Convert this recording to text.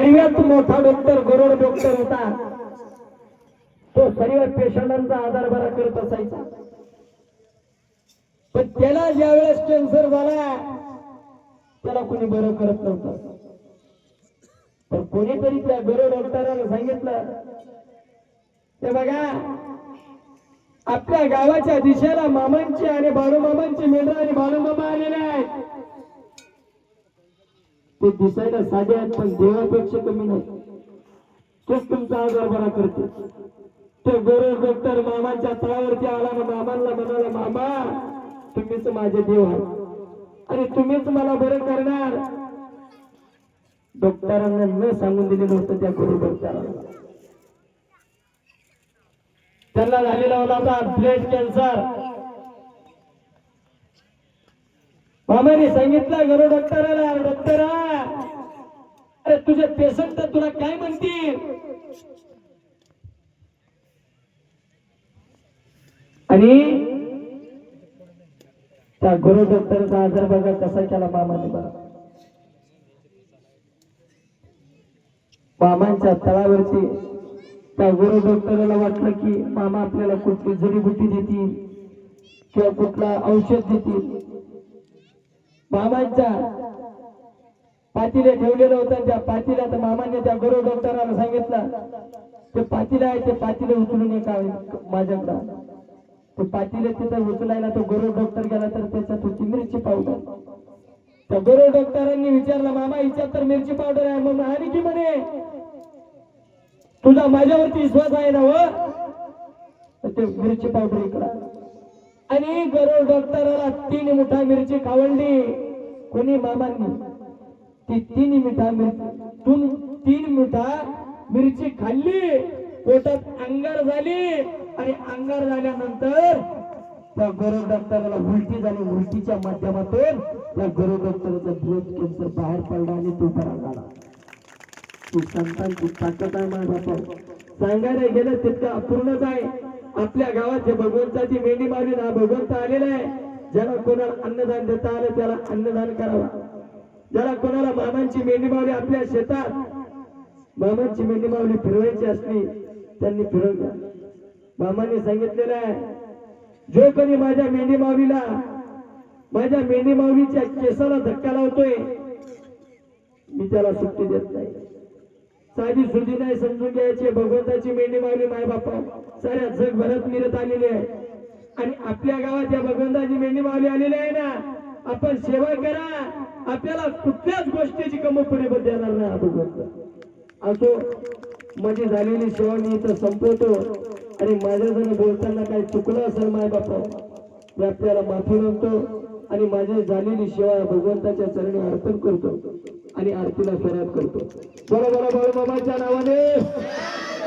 सर्वात मोठा doctor Garod doctor होता. तो सर्व पेशंटांचा आधार बरा करत असायचा. पण त्याला ज्या वेळेस कॅन्सर झाला त्याला कोणी बरं करत नव्हतं. पण कोणीतरी त्या गरोड डॉक्टरांना सांगितलं ते बघा आपल्या गावाच्या दिशेला मामांची आणि बाळूमामांची मेंढर आणि बाळूमामा आलेले आहेत. ते दिसायला साधे आहेत पण देवापेक्षा कमी नाही. तेच तुमचा आजार बरा करते. तो गरोड डॉक्टर मामांच्या तळावरती आला ना मामांना म्हणाला मामा तुम्हीच माझे देव आहात. आणि तुम्हीच मला बरं करणार. डॉक्टरांना न सांगून दिलेलं होतं त्या गरोड डॉक्टरांना. त्यांना झालेला होता ब्लड कॅन्सर. मामाने सांगितलं गरो डॉक्टराला डॉक्टरा अरे तुझे पेशंट तर तुला काय म्हणतील? आणि त्या गुरु डॉक्टरचा आजार बघा कसा केला मामाने बघा मामांच्या तळावरती त्या गुरु डॉक्टरला वाटलं की मामा आपल्याला कुठली जडीबुटी देतील किंवा कुठला औषध देतील. मामांच्या पातीले ठेवलेलं होतं त्या पातीला तर मामाने त्या गुरु डॉक्टरांना सांगितलं ते पातीला आहे ते पातीले उचलून ये का माझ्याकडं. ते पातीले तिथं उचलायला तो गुरु डॉक्टर गेला तर त्याच्यात होती मिरची पावडर. त्या गुरु डॉक्टरांनी विचारलं मामा हिच्यात तर मिरची पावडर आहे. मग आणि की म्हणे तुझा माझ्यावरती विश्वास आहे ना हो? व ते मिरची पावडर इकडं आणि गरुड डॉक्टराला तीन मुठा मिरची खावडली. कोणी मामांनी ती तीन मिठा मिरची तीन मिठा मिरची खाल्ली. पोटात अंगार झाली. आणि अंगार झाल्यानंतर त्या गरुड डॉक्टराला उलटी झाली. उलटीच्या माध्यमातून त्या गरुड डॉक्टरचा ब्लड कॅन्सर बाहेर पडला आणि तो बरा झाला. तू संतांची ताकद आहे माझ्या सांगायला गेलं तितकं अपूर्णच आहे. आपल्या गावात जे भगवंताची मेंढी मारली ना भगवंत आलेला आहे. ज्याला कोणाला अन्नदान देता आलं त्याला अन्नदान करावा. ज्याला कोणाला मामांची मेंढी मावली आपल्या शेतात मामांची मेंढी मावली फिरवायची असली त्यांनी फिरवून द्या मामाने सांगितलेलं आहे जो कोणी माझ्या मेंढी माऊलीला माझ्या मेंढी माऊलीच्या केसाला धक्का लावतोय मी त्याला सुट्टी देत नाही. साधी सुधी नाही समजून घ्यायची. भगवंताची मेंढी मावली माय बापा साऱ्या जगभरात मिरत आलेली आहे. आणि आपल्या गावात या भगवंताची मेंढी मावली आलेली आहे ना आपण सेवा करा. आपल्याला कुठल्याच गोष्टीची कमी पुढे देणार नाही हा भगवंत. असो माझी झालेली सेवा मी इथं संपवतो. आणि माझ्याजण बोलताना काही चुकलं असेल माय बापा मी आपल्याला माफी मागतो. आणि माझी झालेली सेवा भगवंताच्या चरणी अर्पण करतो. आणि आरतीला सराव करतो. बरोबर बाळू बाबाच्या नावाने.